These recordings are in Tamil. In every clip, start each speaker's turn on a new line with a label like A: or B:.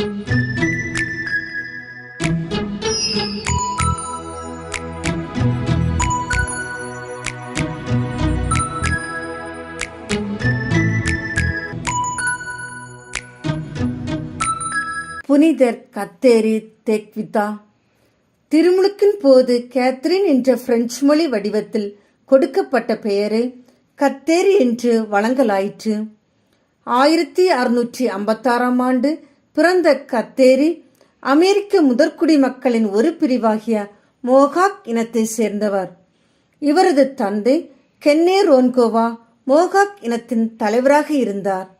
A: புனிதர் கத்தேரி தெக்விதா. திருமுழுக்கின் போது கேத்ரின் என்ற பிரெஞ்சு மொழி வடிவத்தில் கொடுக்கப்பட்ட பெயரை கத்தேரி என்று வழங்கலாயிற்று. ஆயிரத்தி அறுநூற்றி ஐம்பத்தாறாம் ஆண்டு பிறந்த கத்தேரி அமெரிக்க முதற்குடி மக்களின் ஒரு பிரிவாகிய மோகாக் இனத்தை சேர்ந்தவர். இவரது தந்தை கென்னே ரோன்கோவா மோகாக் இனத்தின் தலைவராக இருந்தார்.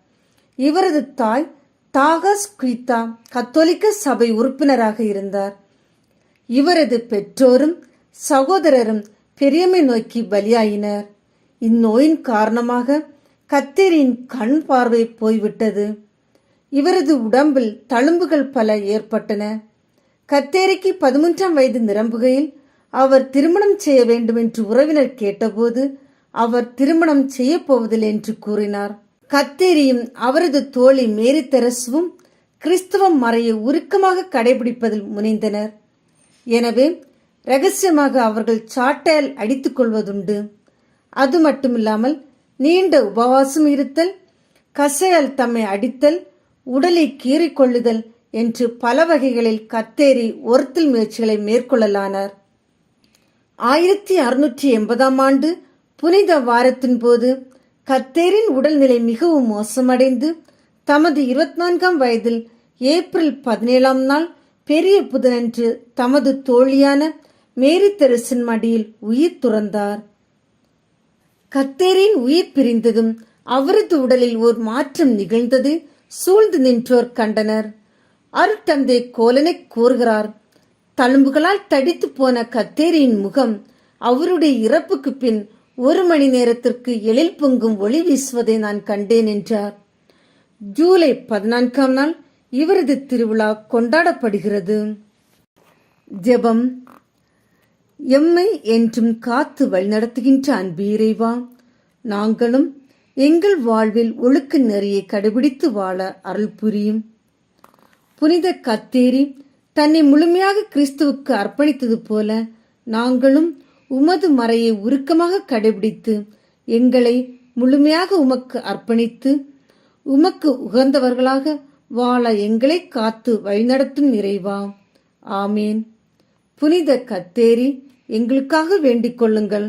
A: இவரது தாய் தாகஸ் குயித்தா கத்தோலிக்க சபை உறுப்பினராக இருந்தார். இவரது பெற்றோரும் சகோதரரும் பெரியமை நோக்கி பலியாயினர். இந்நோயின் காரணமாக கத்தேரியின் கண் பார்வை போய்விட்டது. இவரது உடம்பில் தழும்புகள் பல ஏற்பட்டன. கத்தேரிக்கு பதிமூன்றாம் வயது நிரம்புகையில் அவர் திருமணம் செய்ய வேண்டும் என்று உறவினர் கேட்டபோது அவர் திருமணம் செய்யப்போவதில்லை என்று கூறினார். கத்தேரியும் அவரது தோழி மேரி தெரசுவும் கிறிஸ்தவ மறையை உருக்கமாக கடைபிடிப்பதில் முனைந்தனர். எனவே ரகசியமாக அவர்கள் சாட்டையால் அடித்துக் கொள்வதுண்டு. அது மட்டுமில்லாமல் நீண்ட உபவாசம் இருத்தல் கசையால் தம்மை அடித்தல் உடலை கீறிக்கொள்ளுதல் என்று பல வகைகளில் கத்தேரி ஒருத்தல் முயற்சிகளை மேற்கொள்ளலானார். ஆயிரத்தி அறுநூற்றி எண்பதாம் ஆண்டு புனித வாரத்தின் போது கத்தேரின் உடல்நிலை மிகவும் மோசமடைந்து தமது இருபத்தி நான்காம் வயதில் ஏப்ரல் பதினேழாம் நாள் பெரிய புதனன்று தமது தோழியான மேரி தெரசின் மடியில் உயிர் துறந்தார். கத்தேரின் உயிர் பிரிந்ததும் அவரது உடலில் ஒரு மாற்றம் நிகழ்ந்தது. சூழ்ந்து நின்றோர் கண்டனர். அருட்தந்தை கோலனை கூறுகிறார் தழும்புகளால் தடித்து போன கத்தேரியின் முகம் அவருடைய இறப்புக்கு பின் ஒரு மணி நேரத்திற்கு எழில் பொங்கும் ஒளி வீசுவதை நான் கண்டேன் என்றார். ஜூலை பதினான்காம் நாள் இவரது திருவிழா கொண்டாடப்படுகிறது. ஜெபம். எம்மை என்றும் காத்து வழிநடத்துகின்ற அன்பு இறைவா நாங்களும் எங்கள் வாழ்வில் ஒழுக்க நெறியை கடைபிடித்து வாழ அருள் புரியும். புனித கத்தேரி தன்னை முழுமையாக கிறிஸ்துவுக்கு அர்ப்பணித்தது போல நாங்களும் உமது மறையை உருக்கமாக கடைபிடித்து எங்களை முழுமையாக உமக்கு அர்ப்பணித்து உமக்கு உகந்தவர்களாக வாழ எங்களை காத்து வழிநடத்தும் நிறைவா ஆமேன். புனித கத்தேரி எங்களுக்காக வேண்டிக் கொள்ளுங்கள்.